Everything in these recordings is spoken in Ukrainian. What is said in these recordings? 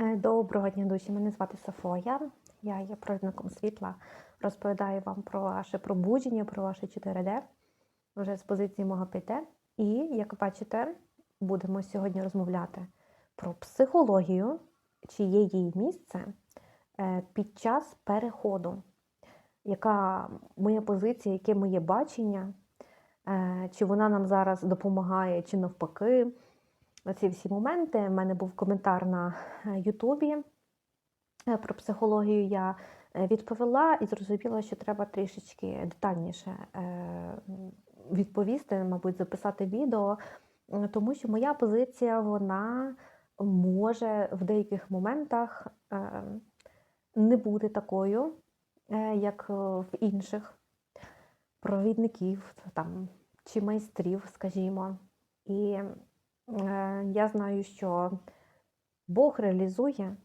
Е, Доброго дня, душі. Мене звати Софоя. Я є провідником світла. Розповідаю вам про ваше пробудження, про ваше 4D вже з позиції мого 5D. І, як бачите, будемо сьогодні розмовляти про психологію, чи є її місце е, під час переходу. Яка моя позиція, яке моє бачення, е, чи вона нам зараз допомагає, чи навпаки. Оці всі моменти. У мене був коментар на е, Ютубі е, про психологію. Я е, відповіла і зрозуміла, що треба трішечки детальніше відповісти, мабуть, записати відео, тому що моя позиція вона може в деяких моментах не бути такою, як в інших провідників там, чи майстрів, скажімо. І Я знаю, що Бог реалізує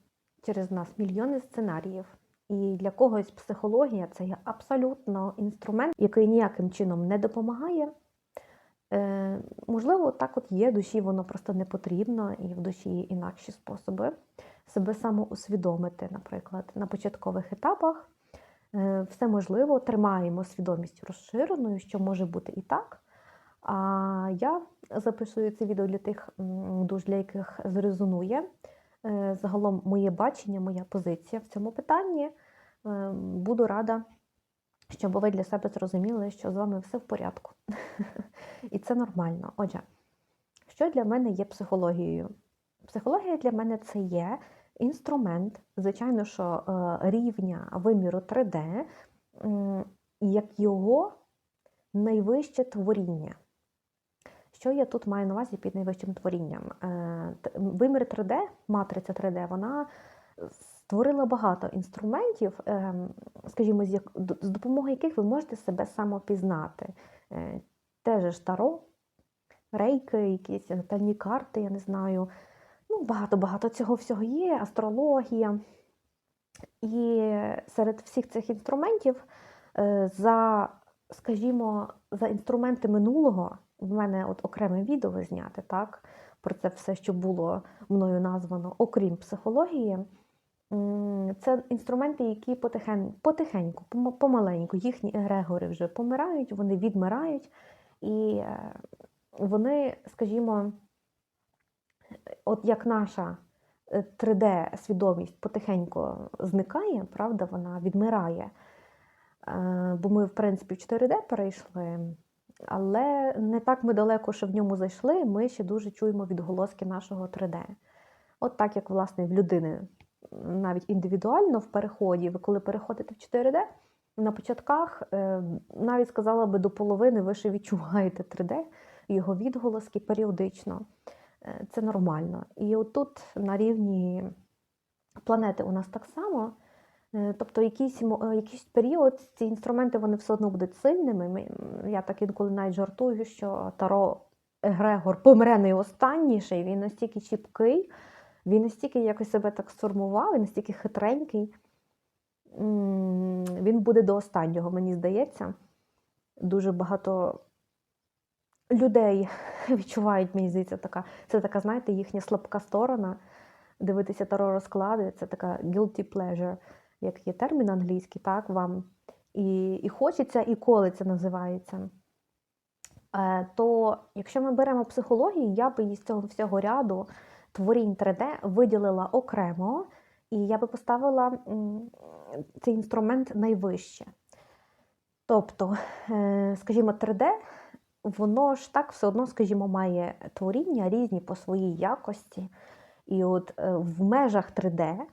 через нас мільйони сценаріїв. І для когось психологія це є абсолютно інструмент, який ніяким чином не допомагає. Е, Можливо, так от є, душі воно просто не потрібно, і в душі є інакші способи себе самоусвідомити, наприклад, на початкових етапах. Е, Все можливо, тримаємо свідомість розширеною, що може бути і так. А я записую це відео для тих, душ, для яких зрезонує е, загалом моє бачення, моя позиція в цьому питанні. Е, Буду рада, щоб ви для себе зрозуміли, що з вами все в порядку. І це нормально. Отже, що для мене є психологією? Психологія для мене це є інструмент, звичайно, що е, рівня виміру 3D, як його найвище творіння. Що я тут маю на увазі під найвищим творінням? Е, Вимір 3D, матриця 3D, вона створила багато інструментів, ем, скажімо, з допомогою яких ви можете себе самопізнати. Е, Те ж таро, рейки, якісь натальні карти, я не знаю. Ну, багато-багато цього всього є, астрологія. І серед всіх цих інструментів е, за, скажімо, за інструменти минулого, в мене от окреме відео зняти, так, про це все, що було мною названо, окрім психології. Це інструменти, які потихень, потихеньку, помаленьку, їхні егрегори вже помирають, вони відмирають, і е, вони, скажімо, от як наша 3D-свідомість потихеньку зникає, правда, вона відмирає. Е, Бо ми, в принципі, в 4D перейшли, але не так ми далеко, що в ньому зайшли, ми ще дуже чуємо відголоски нашого 3D. От так, як, власне, в людини навіть індивідуально в переході, ви коли переходите в 4D, на початках, е, навіть сказала би, до половини ви ще відчуваєте 3D, його відголоски періодично. Е, Це нормально. І отут на рівні планети у нас так само. Е, Тобто якийсь, е, якийсь період ці інструменти вони все одно будуть сильними. Я так інколи навіть жартую, що Таро Егрегор помре найостанніший, він настільки чіпкий, він настільки якось себе так сформував, він настільки хитренький. Він буде до останнього, мені здається. Дуже багато людей відчувають, мені здається, така, це така, знаєте, їхня слабка сторона. Дивитися таро розклади, це така guilty pleasure, як є термін англійський, так, вам. І, і хочеться, і коли це називається. Е, то якщо ми беремо психологію, я би її з цього всього ряду творінь 3D виділила окремо, і я би поставила цей інструмент найвище. Тобто, е, скажімо, 3D, воно ж так все одно, скажімо, має творіння різні по своїй якості. І от е, в межах 3D, це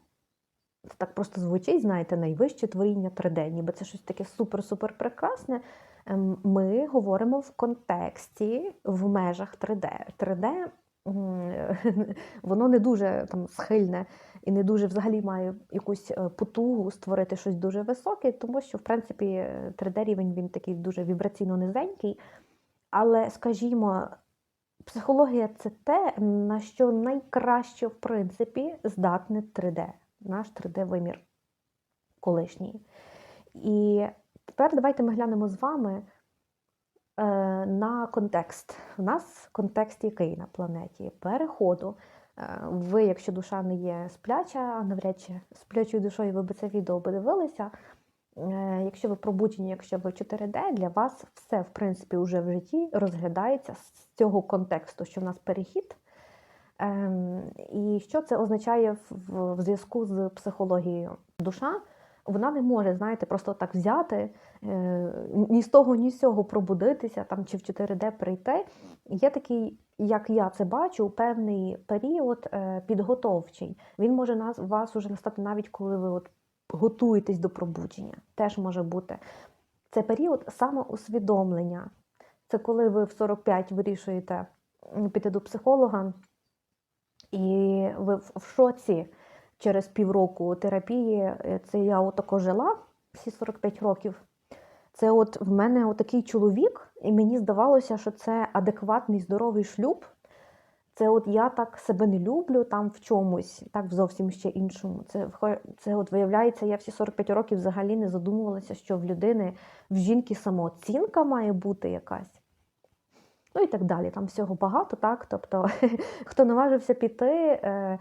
так просто звучить, знаєте, найвище творіння 3D, ніби це щось таке супер-супер прекрасне. Ем, Ми говоримо в контексті в межах 3D. 3D воно не дуже там схильне і не дуже взагалі має якусь е, потугу створити щось дуже високе, тому що, в принципі, 3D рівень він такий дуже вібраційно низенький. Але, скажімо, психологія це те, на що найкраще, в принципі, здатне 3D, наш 3D-вимір колишній. І тепер давайте ми глянемо з вами е, на контекст. У нас контекст який на планеті? Переходу Е, Ви, якщо душа не є спляча, навряд чи сплячою душою ви б це відео подивилися. Е, Якщо ви пробуджені, якщо ви 4D, для вас все, в принципі, вже в житті розглядається з цього контексту, що в нас перехід. Ем, І що це означає в, зв'язку з психологією? Душа вона не може, знаєте, просто так взяти, е, ні з того, ні з цього пробудитися там, чи в 4D прийти. Є такий, як я це бачу, певний період е, підготовчий. Він може нас, вас уже настати навіть коли ви от готуєтесь до пробудження. Теж може бути. Це період самоусвідомлення. Це коли ви в 45 вирішуєте піти до психолога, і ви в шоці через півроку терапії. Е, Це я отако жила всі 45 років. Це от в мене отакий чоловік, і мені здавалося, що це адекватний здоровий шлюб. Це от я так себе не люблю там в чомусь, так в зовсім ще іншому. Це, це от виявляється, я всі 45 років взагалі не задумувалася, що в людини, в жінки самооцінка має бути якась. Ну і так далі. Там всього багато, так. Тобто, хто наважився піти, е,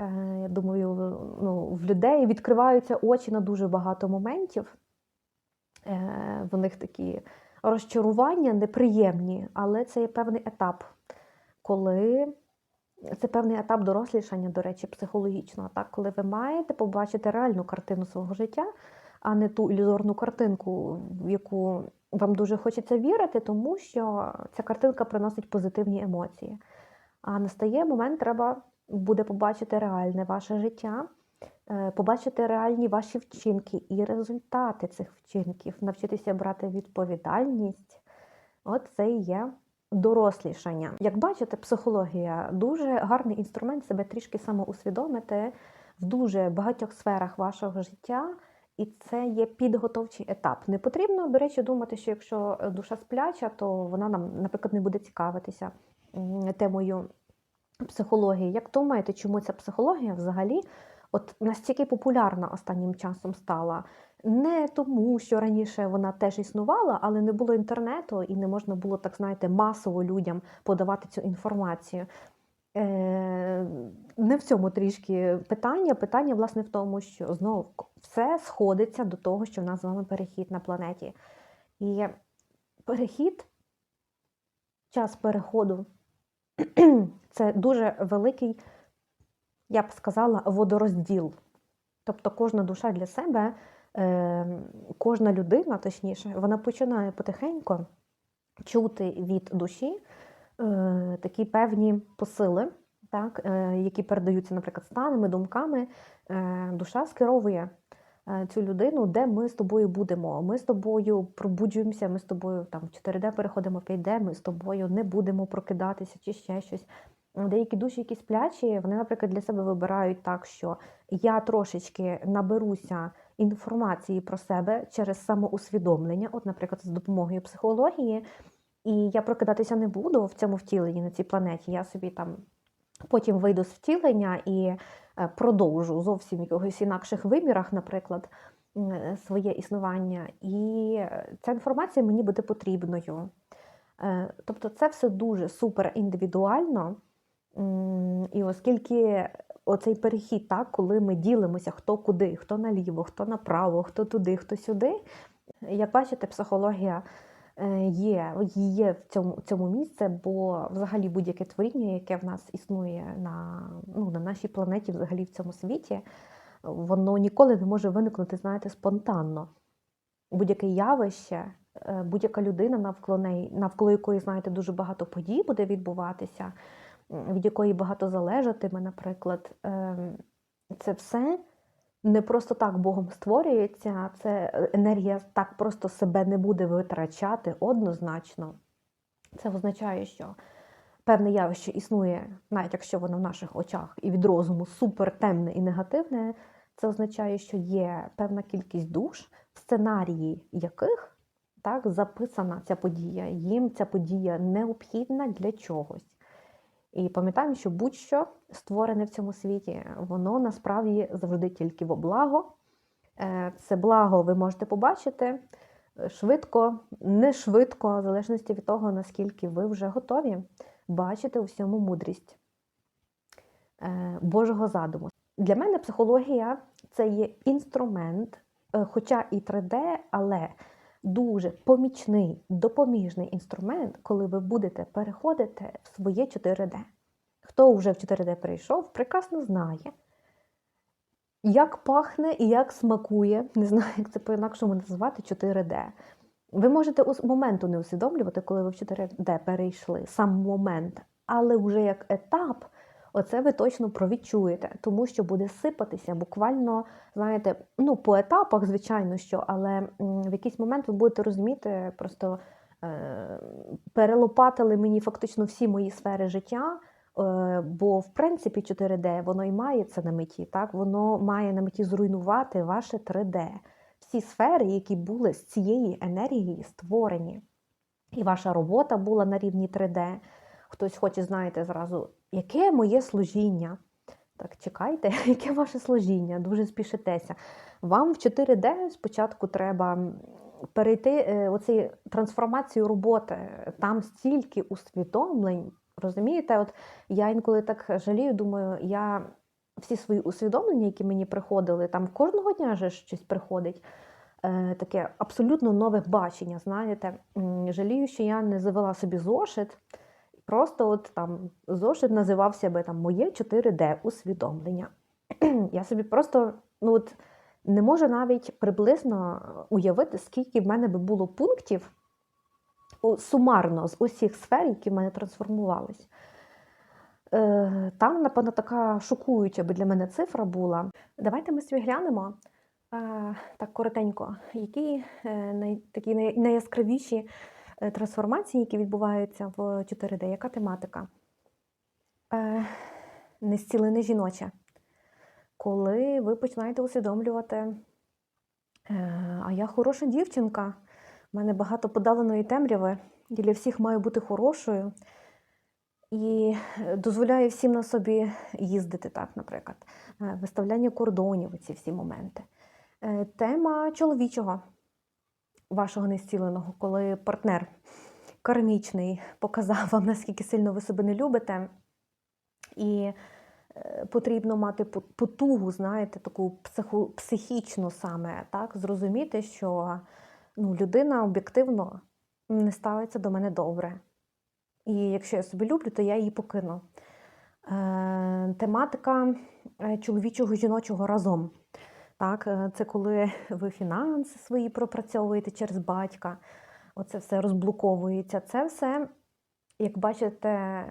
е, я думаю, ну, в людей відкриваються очі на дуже багато моментів. Е, в них такі розчарування неприємні, але це є певний етап, коли це певний етап дорослішання, до речі, психологічного, так, коли ви маєте побачити реальну картину свого життя, а не ту ілюзорну картинку, в яку вам дуже хочеться вірити, тому що ця картинка приносить позитивні емоції. А настає момент, треба буде побачити реальне ваше життя, е, побачити реальні ваші вчинки і результати цих вчинків, навчитися брати відповідальність. От це і є дорослішання. Як бачите, психологія дуже гарний інструмент себе трішки самоусвідомити в дуже багатьох сферах вашого життя. І це є підготовчий етап. Не потрібно, до речі, думати, що якщо е, душа спляча, то вона нам, наприклад, не буде цікавитися темою психології. Як думаєте, чому ця психологія взагалі от настільки популярна останнім часом стала? Не тому, що раніше вона теж існувала, але не було інтернету і не можна було, так знаєте, масово людям подавати цю інформацію. Е, Не в цьому трішки питання. Питання, власне, в тому, що знову все сходиться до того, що в нас з вами перехід на планеті. І перехід, час переходу це дуже великий, я б сказала, водорозділ. Тобто кожна душа для себе, е, кожна людина, точніше, вона починає потихеньку чути від душі е, такі певні посили, так, е, які передаються, наприклад, станами, думками. Е, душа скеровує цю людину, де ми з тобою будемо. Ми з тобою пробуджуємося, ми з тобою там в 4D переходимо в 5D, ми з тобою не будемо прокидатися чи ще щось. Деякі душі, які сплячі, вони, наприклад, для себе вибирають так, що я трошечки наберуся інформації про себе через самоусвідомлення, от, наприклад, з допомогою психології, і я прокидатися не буду в цьому втіленні на цій планеті. Я собі там потім вийду з втілення і е, продовжу зовсім в інакших вимірах, наприклад, е, своє існування. І е, ця інформація мені буде потрібною. Тобто це все дуже супер індивідуально. І оскільки оцей перехід, так, коли ми ділимося хто куди, хто наліво, хто направо, хто туди, хто сюди, як бачите, психологія є, є в цьому, цьому місце, бо взагалі будь-яке творіння, яке в нас існує на, ну, на нашій планеті, взагалі в цьому світі, воно ніколи не може виникнути, знаєте, спонтанно. Будь-яке явище, е, будь-яка людина, навколо неї, навколо якої, знаєте, дуже багато подій буде відбуватися, від якої багато залежатиме, наприклад, ем, це все не просто так Богом створюється, це енергія так просто себе не буде витрачати однозначно. Це означає, що певне явище існує, навіть якщо воно в наших очах і від розуму супер темне і негативне, це означає, що є певна кількість душ, в сценарії яких так записана ця подія. Їм ця подія необхідна для чогось. І пам'ятаємо, що будь-що створене в цьому світі, воно насправді завжди тільки во благо. Е, Це благо ви можете побачити е, швидко, не швидко, в залежності від того, наскільки ви вже готові бачити у всьому мудрість. е, Божого задуму. Для мене психологія це є інструмент, хоча і 3D, але дуже помічний, допоміжний інструмент, коли ви будете переходити в своє 4D. Хто вже в 4D перейшов, прекрасно знає, як пахне і як смакує, не знаю, як це по-інакшому назвати 4D. Ви можете моменту не усвідомлювати, коли ви в 4D перейшли, сам момент, але вже як етап, оце ви точно провідчуєте, тому що буде сипатися буквально, знаєте, ну, по етапах, звичайно, що, але в якийсь момент ви будете розуміти, просто е, перелопатили мені фактично всі мої сфери життя. Е, Бо в принципі 4D воно і має це на меті, так воно має на меті зруйнувати ваше 3D, всі сфери, які були з цієї енергії створені. І ваша робота була на рівні 3D. Хтось хоче, знаєте, зразу, яке моє служіння? Так, чекайте, яке ваше служіння? Дуже спішитеся. Вам в 4D спочатку треба перейти е, оці трансформацію роботи. Там стільки усвідомлень. Розумієте, от я інколи так жалію, думаю, я всі свої усвідомлення, які мені приходили, там кожного дня же щось приходить. е, Таке абсолютно нове бачення. Знаєте, жалію, що я не завела собі зошит. Просто от там зошит називав себе там моє 4D усвідомлення. Я собі просто ну от не можу навіть приблизно уявити, скільки в мене би було пунктів сумарно з усіх сфер, які в мене трансформувались. Е, Там, напевно, така шокуюча би для мене цифра була. Давайте ми собі глянемо е, так коротенько, які е, такі найяскравіші е, трансформації, які відбуваються в 4D, яка тематика? Е, Незцілене жіноче. Коли ви починаєте усвідомлювати, е, а я хороша дівчинка, в мене багато подавленої темряви, і для всіх маю бути хорошою. І е, дозволяє всім на собі їздити, так, наприклад, Е, виставляння кордонів, ці всі моменти. Тема чоловічого, вашого незціленого, коли партнер кармічний показав вам, наскільки сильно ви себе не любите, і е, потрібно мати потугу, знаєте, таку психу, психічну саме, так, зрозуміти, що ну, людина об'єктивно не ставиться до мене добре. І якщо я себе люблю, то я її покину. Е, тематика е, чоловічого жіночого разом. Так, е, це коли ви фінанси свої пропрацьовуєте через батька, оце все розблоковується. Це все, як бачите,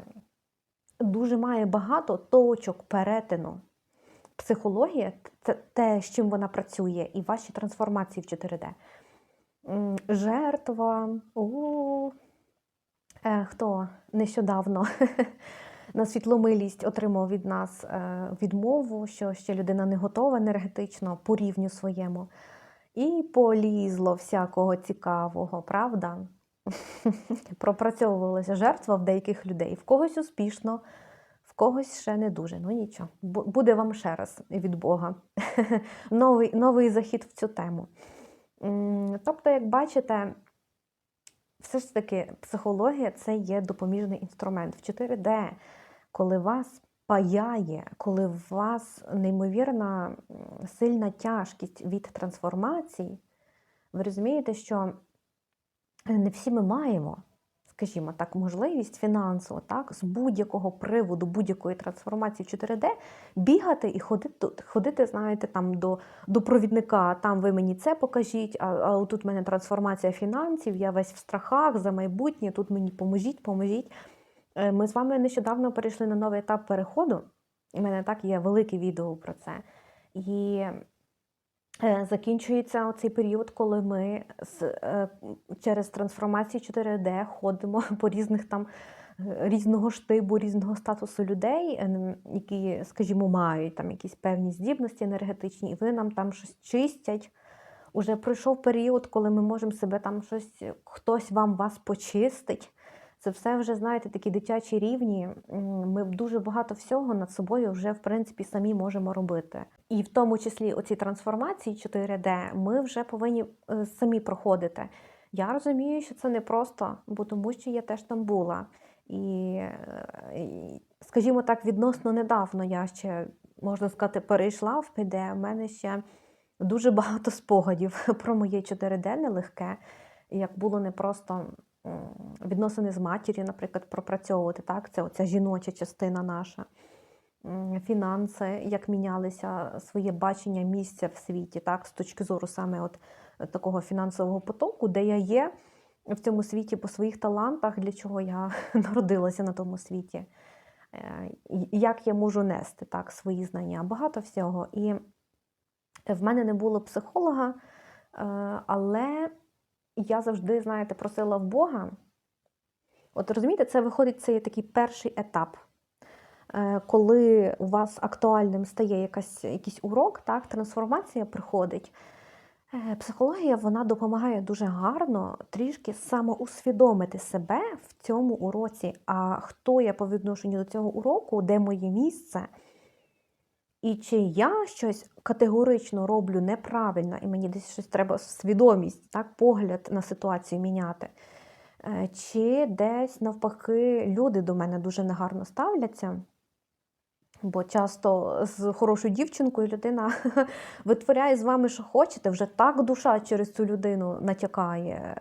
дуже має багато точок перетину. Психологія це те, з чим вона працює, і ваші трансформації в 4D. М, Жертва. у Е, Хто нещодавно на світломилість отримав від нас е, відмову, що ще людина не готова енергетично по рівню своєму. І полізло всякого цікавого, правда? Пропрацьовувалася жертва в деяких людей. В когось успішно, в когось ще не дуже. Ну нічого, буде вам ще раз від Бога. новий, новий захід в цю тему. Тобто, як бачите, все ж таки психологія це є допоміжний інструмент. В 4D, коли вас паяє, коли у вас неймовірна сильна тяжкість від трансформацій, ви розумієте, що не всі ми маємо, скажімо так, можливість фінансово, так, з будь-якого приводу, будь-якої трансформації в 4D бігати і ходити, ходити знаєте, там до, до провідника, там ви мені це покажіть, а, а тут в мене трансформація фінансів, я весь в страхах за майбутнє, тут мені поможіть, поможіть. Е, Ми з вами нещодавно перейшли на новий етап переходу. У мене так є велике відео про це. І е, закінчується цей період, коли ми з, е, через трансформацію 4D ходимо по різних там різного штибу, різного статусу людей, які, скажімо, мають там якісь певні здібності енергетичні, і вони нам там щось чистять. Уже пройшов період, коли ми можемо себе там щось, хтось вам вас почистить. Це все вже, знаєте, такі дитячі рівні. Ми дуже багато всього над собою вже, в принципі, самі можемо робити. І в тому числі оці трансформації 4D ми вже повинні е, самі проходити. Я розумію, що це не просто, бо тому що я теж там була. І, е, скажімо так, відносно недавно я ще, можна сказати, перейшла в ПД. У мене ще дуже багато спогадів про моє 4D нелегке, як було не просто відносини з матір'ю, наприклад, пропрацьовувати. Так? Це оця жіноча частина наша. Фінанси, як мінялися своє бачення місця в світі, так, з точки зору саме от такого фінансового потоку, де я є в цьому світі по своїх талантах, для чого я народилася на тому світі, Е, як я можу нести так, свої знання, багато всього. І в мене не було психолога, е, але я завжди, знаєте, просила в Бога. От розумієте, це виходить, це є такий перший етап. Е, Коли у вас актуальним стає якась, якийсь урок, так, трансформація приходить. Е, Психологія вона допомагає дуже гарно трішки самоусвідомити себе в цьому уроці. А хто я по відношенню до цього уроку, де моє місце? І чи я щось категорично роблю неправильно, і мені десь щось треба свідомість, так, погляд на ситуацію міняти. Е, Чи десь навпаки люди до мене дуже негарно ставляться. Бо часто з хорошою дівчинкою людина витворяє з вами, що хочете, вже так душа через цю людину натякає.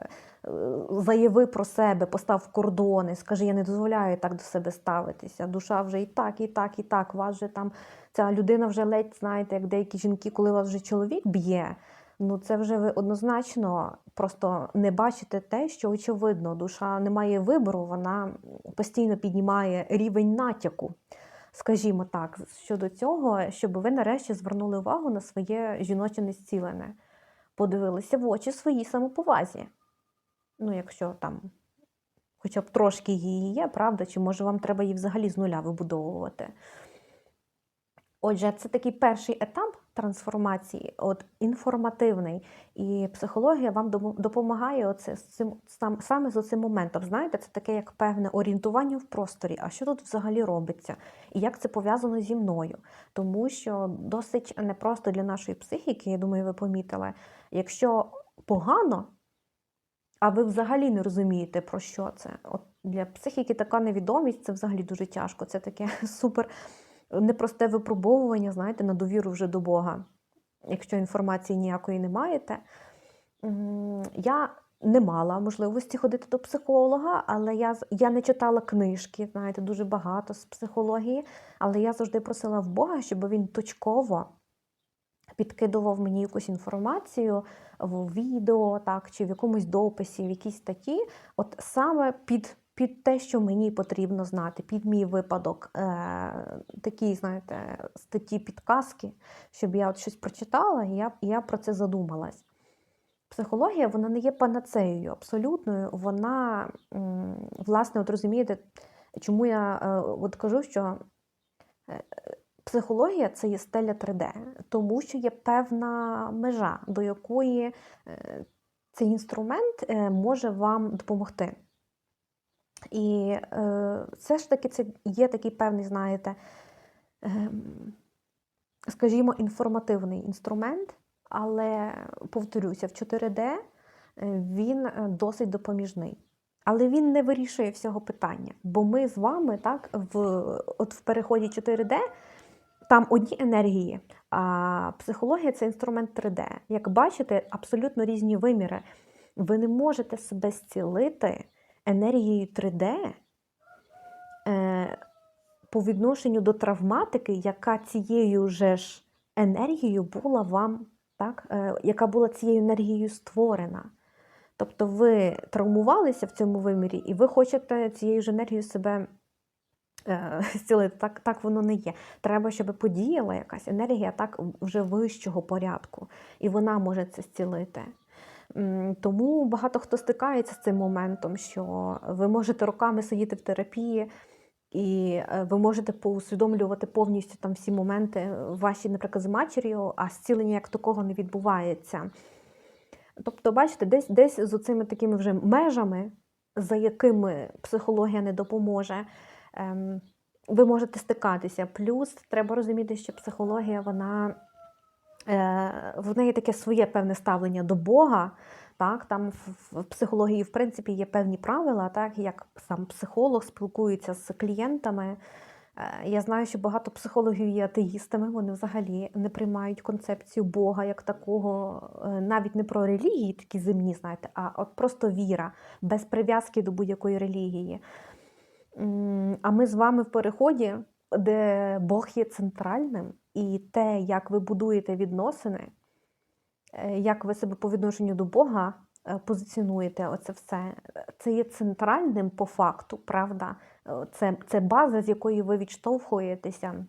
Е, Заяви про себе, постав кордони, скажи, я не дозволяю так до себе ставитися. Душа вже і так, і так, і так. Вас же там ця людина вже ледь, знаєте, як деякі жінки, коли вас вже чоловік б'є. Ну, це вже ви однозначно просто не бачите те, що очевидно, душа не має вибору, вона постійно піднімає рівень натяку скажімо так, щодо цього, щоб ви нарешті звернули увагу на своє жіноче незцілене, подивилися в очі своїй самоповазі. Ну, якщо там хоча б трошки її є, правда, чи може вам треба її взагалі з нуля вибудовувати. Отже, це такий перший етап трансформації, от інформативний. І психологія вам допомагає оце, з цим, сам, саме з цим моментом. Знаєте, це таке як певне орієнтування в просторі. А що тут взагалі робиться? І як це пов'язано зі мною? Тому що досить непросто для нашої психіки, я думаю, ви помітили, якщо погано, а ви взагалі не розумієте, про що це. От для психіки така невідомість це взагалі дуже тяжко. Це таке супер непросте випробовування, знаєте, на довіру вже до Бога. Якщо інформації ніякої не маєте. Я не мала можливості ходити до психолога, але я, я не читала книжки, знаєте, дуже багато з психології, але я завжди просила в Бога, щоб він точково підкидував мені якусь інформацію в відео, так, чи в якомусь дописі, в якійсь статті, от саме під, під те, що мені потрібно знати, під мій випадок, е, такі, знаєте, статті підказки, щоб я от щось прочитала, і я, і я про це задумалась. Психологія вона не є панацеєю абсолютною. Вона, власне, от розумієте, чому я е, от кажу, що е, психологія це є стеля 3D, тому що є певна межа, до якої е, цей інструмент може вам допомогти. І е, все ж таки це є такий певний, знаєте, ем, скажімо, інформативний інструмент, але повторюся, в 4D е, він е, досить допоміжний. Але він не вирішує всього питання. Бо ми з вами так, в, от в переході 4D там одні енергії, а психологія це інструмент 3D. Як бачите, абсолютно різні виміри. Ви не можете себе зцілити енергією 3D е, по відношенню до травматики, яка цією же ж енергією була вам, так, е, яка була цією енергією створена. Тобто ви травмувалися в цьому вимірі, і ви хочете цією ж енергією себе е. Так, так воно не є. Треба, щоб подіяла якась енергія так вже вищого порядку, і вона може це зцілити. Тому багато хто стикається з цим моментом, що ви можете роками сидіти в терапії, і е, ви можете поусвідомлювати повністю там всі моменти ваші, наприклад, з матір'ю, а зцілення як такого не відбувається. Тобто, бачите, десь десь з оцими такими вже межами, за якими психологія не допоможе, ем, ви можете стикатися. Плюс треба розуміти, що психологія вона Е, в неї таке своє певне ставлення до Бога. Так, Там в, в психології, в принципі, є певні правила, так, як сам психолог спілкується з клієнтами. Е, Я знаю, що багато психологів є атеїстами, вони взагалі не приймають концепцію Бога як такого, е, навіть не про релігії, такі земні, знаєте, а от просто віра, без прив'язки до будь-якої релігії. А ми з вами в переході, де Бог є центральним, і те, як ви будуєте відносини, е, як ви себе по відношенню до Бога е, позиціонуєте, оце все, це є центральним по факту, правда? Е, Це, це база, з якої ви відштовхуєтеся.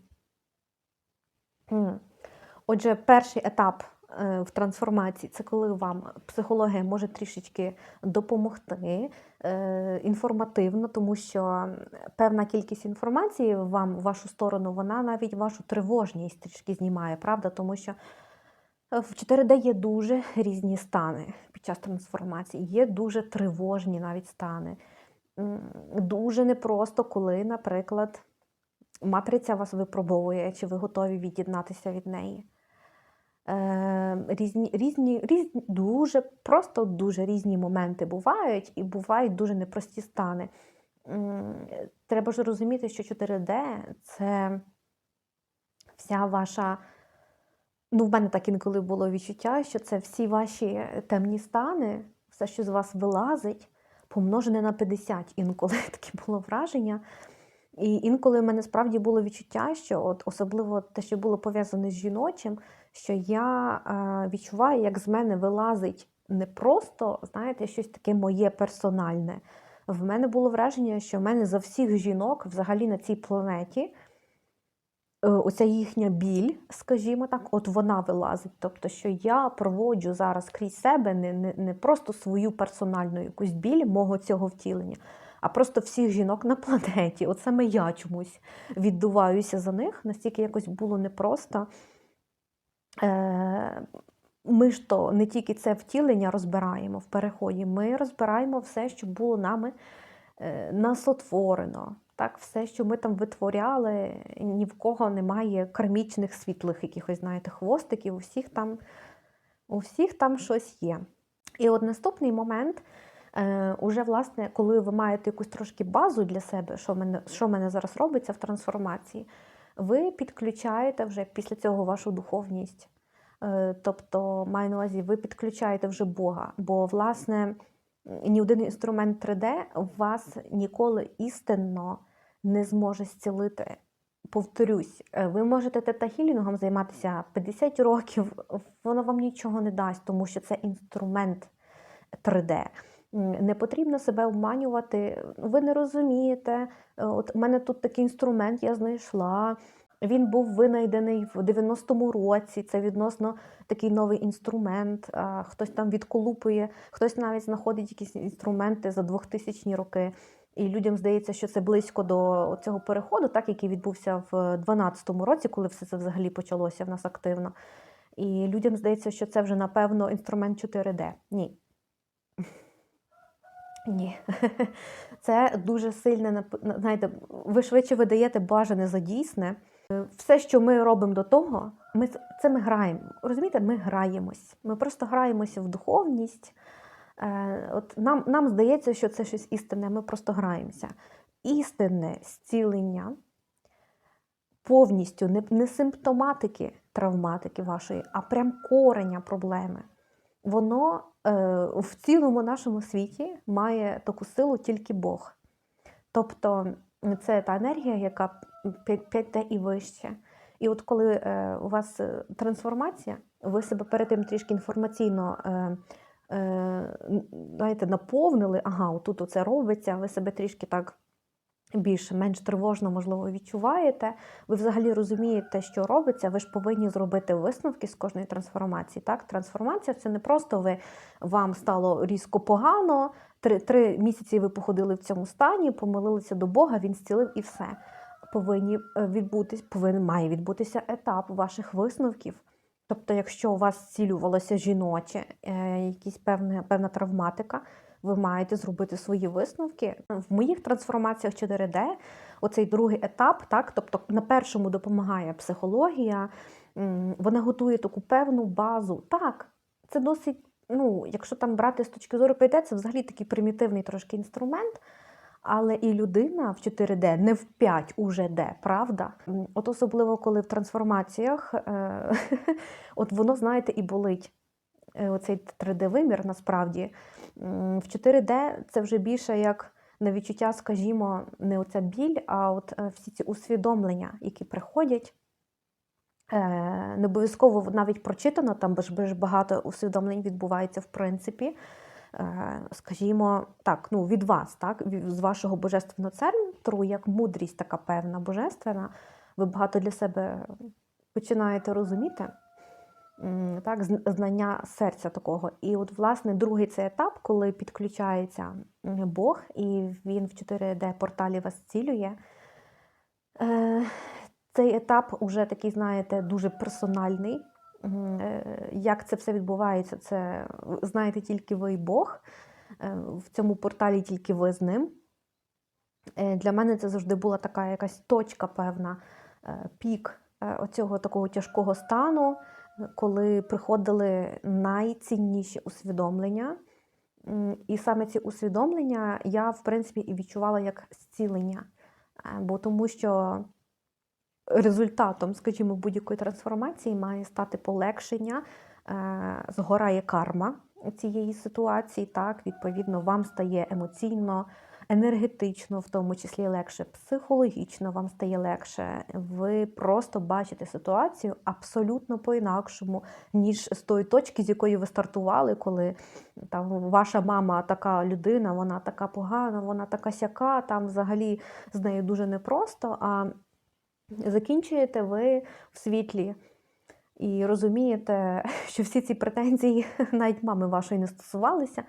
Отже, перший етап в трансформації це коли вам психологія може трішечки допомогти е, інформативно, тому що певна кількість інформації вам в вашу сторону, вона навіть вашу тривожність трішки знімає, правда? Тому що е, в 4D є дуже різні стани під час трансформації, є дуже тривожні навіть стани. Дуже непросто, коли, наприклад, матриця вас випробовує, чи ви готові від'єднатися від неї. Е, різні, різні, різні, дуже, просто дуже різні моменти бувають, і бувають дуже непрості стани. Треба ж розуміти, що 4D це вся ваша. Ну, в мене так інколи було відчуття, що це всі ваші темні стани, все, що з вас вилазить, помножене на 50. Інколи таке було враження. І інколи в мене справді було відчуття, що от особливо те, що було пов'язане з жіночим, що я е, відчуваю, як з мене вилазить не просто, знаєте, щось таке моє персональне. В мене було враження, що в мене за всіх жінок взагалі на цій планеті е, оця їхня біль, скажімо так, от вона вилазить. Тобто, що я проводжу зараз крізь себе не, не, не просто свою персональну якусь біль мого цього втілення, а просто всіх жінок на планеті. От саме я чомусь віддуваюся за них, настільки якось було непросто. Е, Ми ж то не тільки це втілення розбираємо в переході, ми розбираємо все, що було нами е, насотворено. Так, все, що ми там витворяли, ні в кого немає кармічних світлих якихось, знаєте, хвостиків, у всіх там, у всіх там щось є. І от наступний момент, е, уже, власне, коли ви маєте якусь трошки базу для себе, що мене, що мене зараз робиться в трансформації, ви підключаєте вже після цього вашу духовність. Е, Тобто, маю на увазі, ви підключаєте вже Бога. Бо, власне, ні один інструмент 3D вас ніколи істинно не зможе зцілити. Повторюсь, е, ви можете тета-хілінгом займатися 50 років, воно вам нічого не дасть, тому що це інструмент 3D. Не потрібно себе обманювати. Ви не розумієте. Е, От у мене тут такий інструмент я знайшла. Він був винайдений в 90-му році. Це відносно такий новий інструмент. Хтось там відколупує, хтось навіть знаходить якісь інструменти за 2000-ні роки. І людям здається, що це близько до цього переходу, так який відбувся в 2012 році, коли все це взагалі почалося в нас активно. І людям здається, що це вже напевно інструмент 4D. Ні. Ні, це дуже сильне, знаєте, ви швидше видаєте бажане за дійсне. Е, Все, що ми робимо до того, ми це ми граємо. Розумієте, ми граємось. Ми просто граємося в духовність. Е, От нам, нам здається, що це щось істинне, ми просто граємося. Істинне зцілення повністю не, не симптоматики травматики вашої, а прям кореня проблеми. Воно в цілому нашому світі має таку силу тільки Бог. Тобто це та енергія, яка 5Т і вище. І от коли е, у вас е, трансформація, ви себе перед тим трішки інформаційно е, е, знаєте, наповнили, ага, отут оце робиться, ви себе трішки так більш-менш тривожно, можливо, відчуваєте, ви взагалі розумієте, що робиться, ви ж повинні зробити висновки з кожної трансформації. Так? Трансформація це не просто ви вам стало різко погано, три, три місяці ви походили в цьому стані, помолилися до Бога, він зцілив і все. Повинні е, відбутись, повинен має відбутися етап ваших висновків. Тобто, якщо у вас зцілювалося жіноче, е, якісь певна, певна травматика, ви маєте зробити свої висновки. В моїх трансформаціях 4D оцей другий етап, так, тобто на першому допомагає психологія, вона готує таку певну базу. Так, це досить, ну, якщо там брати з точки зору 5D, це взагалі такий примітивний трошки інструмент. Але і людина в 4D, не в 5 уже де, правда? От особливо, коли в трансформаціях, е, от воно, знаєте, і болить. Е, Оцей 3D-вимір насправді. В 4D це вже більше як на відчуття, скажімо, не оця біль, а от е, всі ці усвідомлення, які приходять. Е, Не обов'язково навіть прочитано, там ж багато усвідомлень відбувається в принципі. Скажімо, так, ну від вас, так, з вашого божественного центру, як мудрість така певна божественна, ви багато для себе починаєте розуміти. Так, знання серця такого. І от, власне, другий це етап, коли підключається Бог, і він в 4D-порталі вас цілює. Е, Цей етап уже такий, знаєте, дуже персональний. Е, Як це все відбувається, це знаєте тільки ви і Бог. Е, В цьому порталі тільки ви з ним. Для мене це завжди була така якась точка певна, пік оцього такого тяжкого стану, коли приходили найцінніші усвідомлення. І саме ці усвідомлення я, в принципі, і відчувала як зцілення. Е, Бо тому що результатом, скажімо, будь-якої трансформації має стати полегшення, е, згорає карма цієї ситуації. Так, відповідно, вам стає емоційно, енергетично, в тому числі легше, психологічно вам стає легше. Ви просто бачите ситуацію абсолютно по-інакшому, ніж з тої точки, з якої ви стартували, коли там ваша мама така людина, вона така погана, вона така сяка, там взагалі з нею дуже непросто. А закінчуєте ви в світлі і розумієте, що всі ці претензії навіть мами вашої не стосувалися.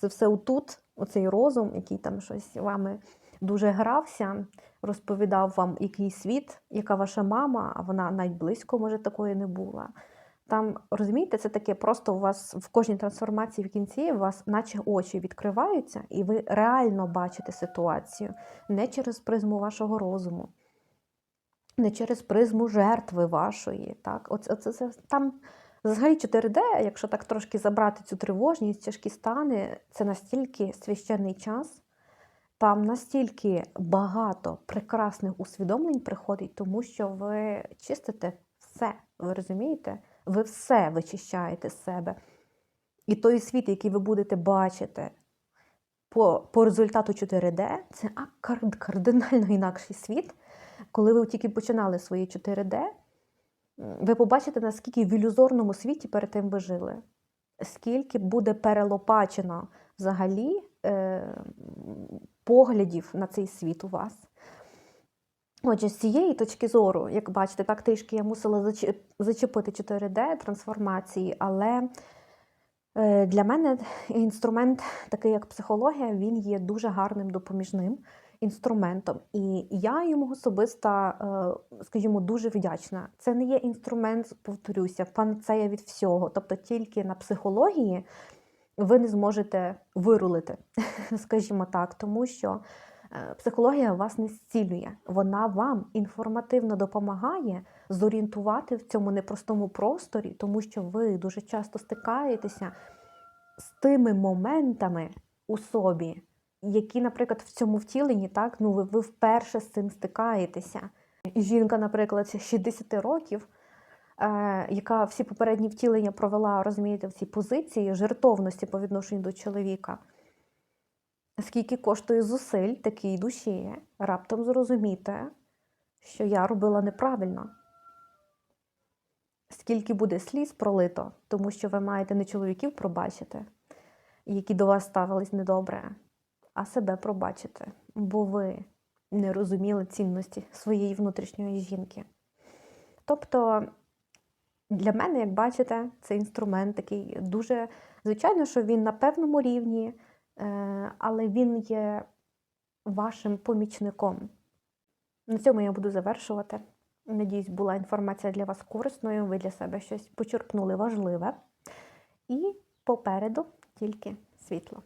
Це все отут, оцей розум, який там щось вами дуже грався, розповідав вам, який світ, яка ваша мама, а вона навіть близько, може, такої не була. Там, розумієте, це таке просто у вас в кожній трансформації в кінці у вас наче очі відкриваються, і ви реально бачите ситуацію не через призму вашого розуму, не через призму жертви вашої. Так? Оце, оце, це, там взагалі 4D, якщо так трошки забрати цю тривожність, тяжкі стани, це настільки священний час, там настільки багато прекрасних усвідомлень приходить, тому що ви чистите все, ви розумієте? Ви все вичищаєте з себе. І той світ, який ви будете бачити по, по результату 4D, це кардинально інакший світ. Коли ви тільки починали свої 4D, м, ви побачите, наскільки в ілюзорному світі перед тим ви жили. Скільки буде перелопачено взагалі е, поглядів на цей світ у вас. Отже, з цієї точки зору, як бачите, так трішки я мусила зачепити 4D трансформації, але е, для мене інструмент, такий як психологія, він є дуже гарним допоміжним інструментом. І я йому особисто, е, скажімо, дуже вдячна. Це не є інструмент, повторюся, панацея від всього. Тобто тільки на психології ви не зможете вирулити, скажімо так, тому що е, психологія вас не зцілює. Вона вам інформативно допомагає зорієнтувати в цьому непростому просторі, тому що ви дуже часто стикаєтеся з тими моментами у собі, які, наприклад, в цьому втіленні, так, ну ви, ви вперше з цим стикаєтеся. Жінка, наприклад, 60 років, е, яка всі попередні втілення провела, розумієте, в цій позиції жертовності по відношенню до чоловіка. Скільки коштує зусиль такій душі, раптом зрозуміти, що я робила неправильно. Скільки буде сліз пролито, тому що ви маєте не чоловіків пробачити, які до вас ставились недобре, а себе пробачити, бо ви не розуміли цінності своєї внутрішньої жінки. Тобто, для мене, як бачите, це інструмент такий дуже, звичайно, що він на певному рівні, е, але він є вашим помічником. На цьому я буду завершувати. Надіюсь, була інформація для вас корисною, ви для себе щось почерпнули важливе. І попереду тільки світло.